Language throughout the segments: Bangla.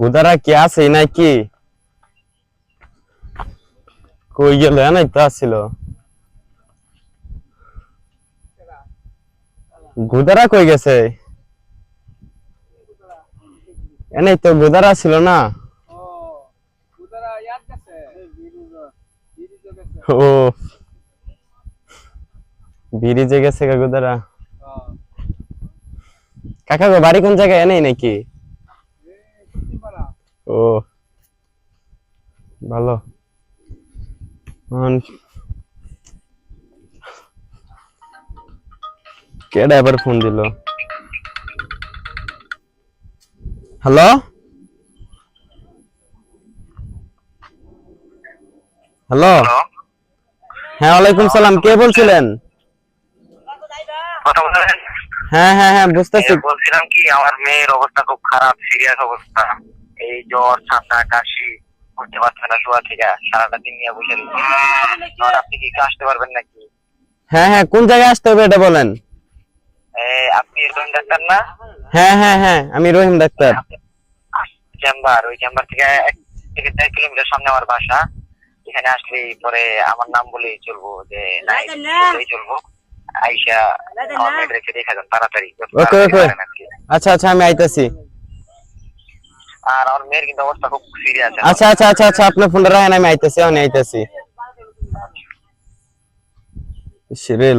গুদারা কি আছে নাকি? কই গেল? নাই তো আসছিল গুদারা কই গেছে? এনেই তো গুদারা ছিল না? ও। ব্রিজে গেছে গা গুদারা। কাকা গো বাড়ি কোন জায়গায়? এনেই নাকি? ও ভালো। কেডা এবার ফোন দিল? হ্যালো হ্যালো হ্যাঁ ওয়ালাইকুম সালাম। কে বলছিলেন? হ্যাঁ হ্যাঁ হ্যাঁ বুঝতেছি। বলছিলাম কি আমার মেয়ের অবস্থা খুব খারাপ সিরিয়াস অবস্থা। এই জ্বর ঠান্ডা কাশি করতে পারছে না শোয়া থেকে সারাটা দিন নিয়ে বসে আপনি কি আসতে পারবেন নাকি? হ্যাঁ হ্যাঁ কোন জায়গায় আসতে হবে এটা বলেন? এ, আপনি রহিম ডাক্তার না? হ্যাঁ হ্যাঁ হ্যাঁ আমি রহিম ডাক্তার। চেম্বার ওই চেম্বার থেকে এক থেকে দেড় কিলোমিটার সামনে আমার বাসা। এখানে আসলে পরে আমার নাম বলেই চলবো যে নাই বলেই চলবো। আইসা আমার রেখে দেখা যান তাড়াতাড়ি। আচ্ছা আচ্ছা আমি আইতাছি। আর আমার মেয়ের কিন্তু অবস্থা খুব সিরিয়াস আচ্ছা আচ্ছা আচ্ছা আচ্ছা আপনার ফোনটা রাখেন আমি আইতাছি আমি আইতাছি।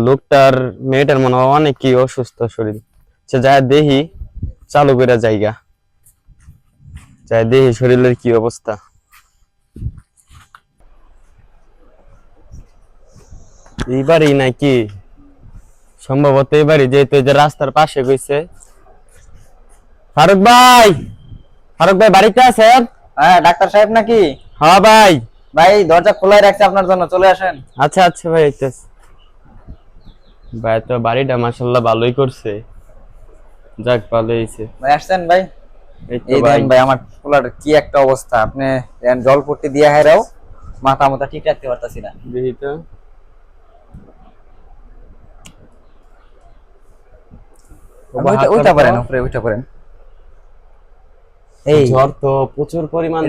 লোকটার, মেয়েটার মনে হয় অনেক কি অসুস্থ শরীর। দেখি চালু করে জায়গা যাই শরীরের কি অবস্থা। এইবারই নাকি, সম্ভবত এবারই যেহেতু যে রাস্তার পাশে গইছে। ফারুক ভাই! ফারুক ভাই বাড়িতে আছেন? হ্যাঁ ডাক্তার সাহেব নাকি? হ্যাঁ ভাই। ভাই দরজা খোলাই রাখছে আপনার জন্য চলে আসেন। আচ্ছা আচ্ছা ভাই। ভাই তো বাড়িটা মাশাল্লাহ ভালোই করছে। যাক ভালো হয়েছে। ভাই আসছেন ভাই? এই ভাই দেন ভাই। আমার পোলার কি একটা অবস্থা। আপনি দেন জল পট্টি দিয়ে হেরাও মাথা মাথা ঠিক রাখতে পারতাছি না। দেখি তো। ওইটা ওইটা পারেন উপরে ওইটা পারেন এই। জ্বর তো প্রচুর পরিমাণ।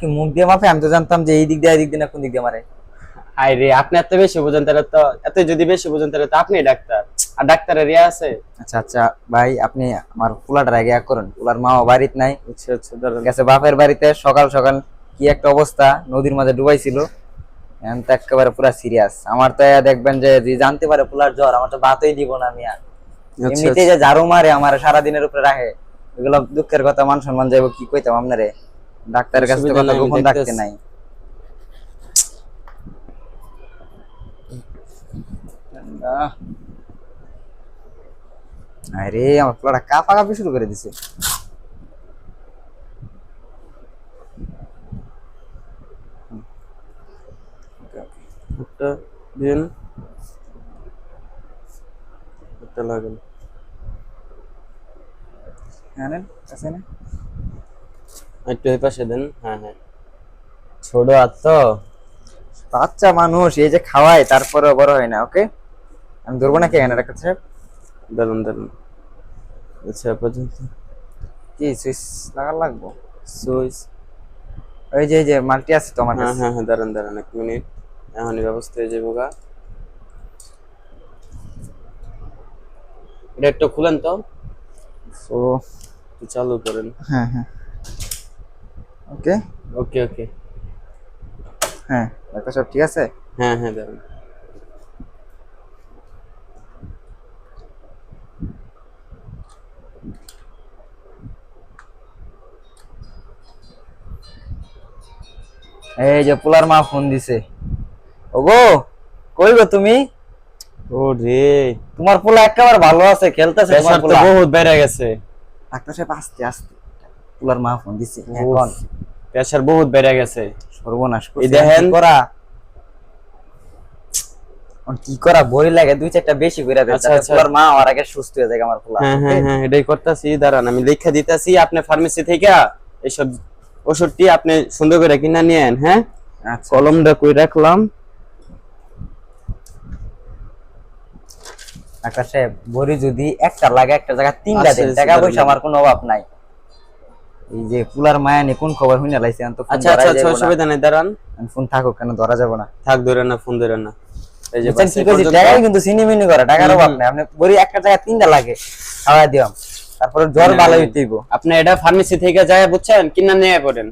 কি মুখ দিয়ে মাপে? আমি তো জানতাম যে এই দিক দিয়ে এই দিক দিয়ে না কোন দিক দিয়ে মারে। আই রে আপনি এত বেশি বুঝেন তাহলে তো এত যদি বেশি বুঝেন তাহলে তো আপনি ডাক্তার। আর ডাক্তারের ইয়ে আছে? আচ্ছা আচ্ছা ভাই আপনি আমার পোলাটার আগে এক করুন। পোলার মা বাড়িতে নাই। আচ্ছা আচ্ছা। গেছে বাপের বাড়িতে সকাল সকাল কি একটা অবস্থা নদীর মাঝে ডুবাইছিল। তো একেবারে পুরা সিরিয়াস আমার তো দেখবেন যে যে জানতে পারে পোলার জ্বর আমার তো ভাতই দিব না মিয়া আচ্ছা, এমনিতে যে ঝাড়ু মারে আমার সারাদিনের উপরে রাখে। এগুলো দুঃখের কথা মান সম্মান যাইব কি কইতাম আপনারে? ডাক্তারের কাছে তো কথা গোপন রাখতে নাই। আরে আমার পোলাটা কাপা কাপি শুরু করে দিছে। একটা দিন একটা লাগান হ্যাঁ নেন, কাছে নেন। একটু এই পাশে দেন হ্যাঁ হ্যাঁ। ছোট আর তো। বাচ্চা মানুষ এই যে খাওয়ায় তারপরে বড় হয় না ওকে? আমি ধরবো নাকি এখানে ডাক্তার সাহেব? দারুণ দারুণ আচ্ছা পর্যন্ত। কি সুইচ লাগার লাগবো? সুইচ। ওই যে এই যে মাল্টি আছে তো আমার হ্যাঁ কাছে। হ্যাঁ হ্যাঁ দাঁড়ান দাঁড়ান এক মিনিট। এখনই ব্যবস্থা হয়ে যাব গা। এটা একটু খুলেন তো। তো চালু করেন। হ্যাঁ হ্যাঁ। ওকে ওকে ওকে হ্যাঁ ডাক্তার সাহেব ঠিক আছে? হ্যাঁ হ্যাঁ দাঁড়ান। এই যে পোলার মা ফোন দিছে। ওগো কই গো তুমি? ও রে। তোমার পোলা একেবারে ভালো আছে খেলতেছে তোমার পোলা। বহুত বেড়ে গেছে। ডাক্তার সাহেব আস্তে আস্তে। পোলার মা ফোন দিছে এখন। প্রেসার বহুত বেড়ে গেছে। সর্বনাশ করছে। দেখেন। কি করা? কি করা? বই লাগে দুই চারটা বেশি করে দেয় আচ্ছা, আচ্ছা। পোলার মা আমার আগে সুস্থ হয়ে যায় আমার পোলা। হ্যাঁ হ্যাঁ হ্যাঁ এটাই করতেছি দাঁড়ান আমি লেখা দিতেছি আপনি ফার্মেসি থেকে এইসব ওষুধটি আপনি সুন্দর করে কিনা নিয়েন হ্যাঁ? আচ্ছা। কলমটা কই রাখলাম? সাহেব বড়ি যদি একটা লাগে একটা জায়গা তিনটা দেন টাকা পয়সা আমার কোনো অভাব নাই। এই যে পুলার মায়া নিয়ে কোন খবর হইনা লাইছে? তো আচ্ছা আচ্ছা আচ্ছা না। অসুবিধা নেই দাঁড়ান। ফোন থাকুক কেন ধরা যাবে না? থাক ধরে না ফোন ধরে না। এই যে কি কিন্তু করে টাকার অভাব। নেই। আপনি বড়ি একটা জায়গায় তিনটা লাগে খাওয়া দিলাম তারপরে জ্বর ভালো। হইতেইব আপনি এটা ফার্মেসি থেকে যায় বুঝছেন? কিনা নিয়ে পড়েন।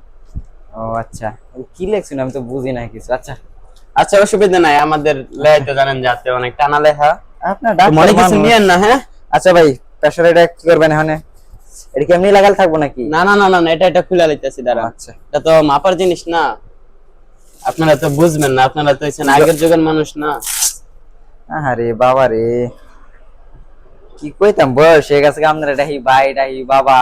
ও আচ্ছা। কি লেখছেন আমি তো বুঝি না কিছু। আচ্ছা। আচ্ছা অসুবিধা নাই আমাদের লেখাই জানেন যাতে অনেক টানা লেখা। আপনার ডাক্তার মনে কিছু নিয়েন না হ্যাঁ? আচ্ছা ভাই প্রেসার এটা কি করবেন এখানে? এটা কি এমনি লাগাল থাকব নাকি? না না না না এটা এটা খুলে লইতেছি দাঁড়া আচ্ছা। এটা তো মাপার জিনিস না। আপনারা তো বুঝবেন না আপনারা তো আগের যুগের মানুষ না। আরে বাবা রে কি কইতাম বয়স হয়ে গেছে আপনারা ডাহি ভাই ডাহি বাবা।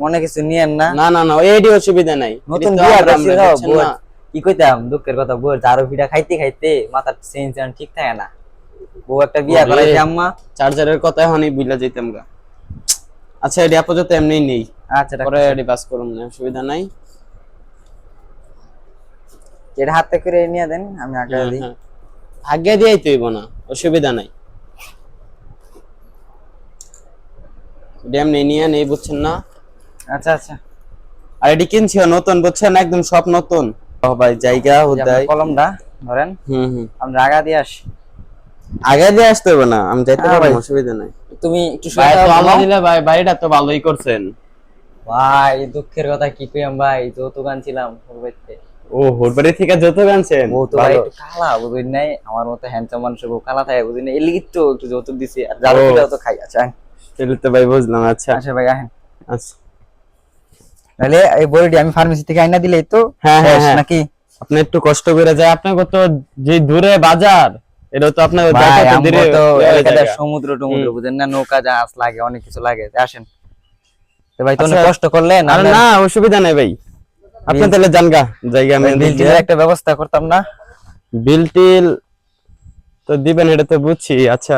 মনে কিছু নিয়েন না? না না না এইটি অসুবিধা নাই। নতুন বিয়া। কি কইতাম দুঃখের কথা বউ চারো পিঠা খাইতে খাইতে মাথার চেন চেন ঠিক থাকে না। বউ একটা বিয়া। করাইছে আম্মা। চার্জারের কথা গা। আচ্ছা আপাতত এমনি নেই। আচ্ছা পরে পাস করুন না অসুবিধা নাই। এটা হাতে করে নিয়ে দেন আমি আগে হ্যাঁ, দিই। হ্যাঁ। আগে দিয়েই তৈব না অসুবিধা নাই। এমনি নিয়ে নেই বুঝছেন না? আচ্ছা আচ্ছা। আর এটি কিনছি নতুন বুঝছেন? একদম সব নতুন। ভাই জায়গা হুদাই। কলমটা ধরেন। হুম হুম। আমরা আগা দিয়ে আসি। আগে দিয়ে আসতে হবে না আমি যাইতে হ্যাঁ, পারব অসুবিধা নাই। তুমি একটু ভাই শুয়ে তো আল্লাহ ঘুমাও। দিলে ভাই বাড়িটা তো ভালোই করছেন। ভাই দুঃখের কথা কি কইম ভাই যৌতুক আনছিলাম ওর বাড়িতে। ও হোরবাড়ি থেকে যত গানছেন বউ তো ভাই একটু কালা বুঝুন নাই? আমার মতো হ্যান্ডসাম মানুষের বউ কালা থাকে বুঝুন এর লিগি তো একটু যৌতুক দিছি আর জারো ও। তো খাই আচ্ছা। তাহলে তো ভাই বুঝলাম আচ্ছা। আচ্ছা ভাই আহেন। আচ্ছা। তাহলে এই বড়িটি আমি ফার্মেসি থেকে আইনা দিলেই তো হ্যাঁ, হ্যাঁ, হ্যাঁ। নাকি? আপনি একটু কষ্ট করে যায় আপনাকে কত যে দূরে বাজার। এটা তো আপনার সমুদ্র টমুদ্র বুঝেন না? নৌকা জাহাজ লাগে অনেক কিছু লাগে আসেন। তো ভাই তো অনেক আচ্ছা। কষ্ট করলেন আরে না অসুবিধা নাই ভাই। আপনি তাহলে জানগা জায়গা আমি একটা ব্যবস্থা করতাম না? বিল টিল তো দিবেন এটা তো বুঝছি আচ্ছা।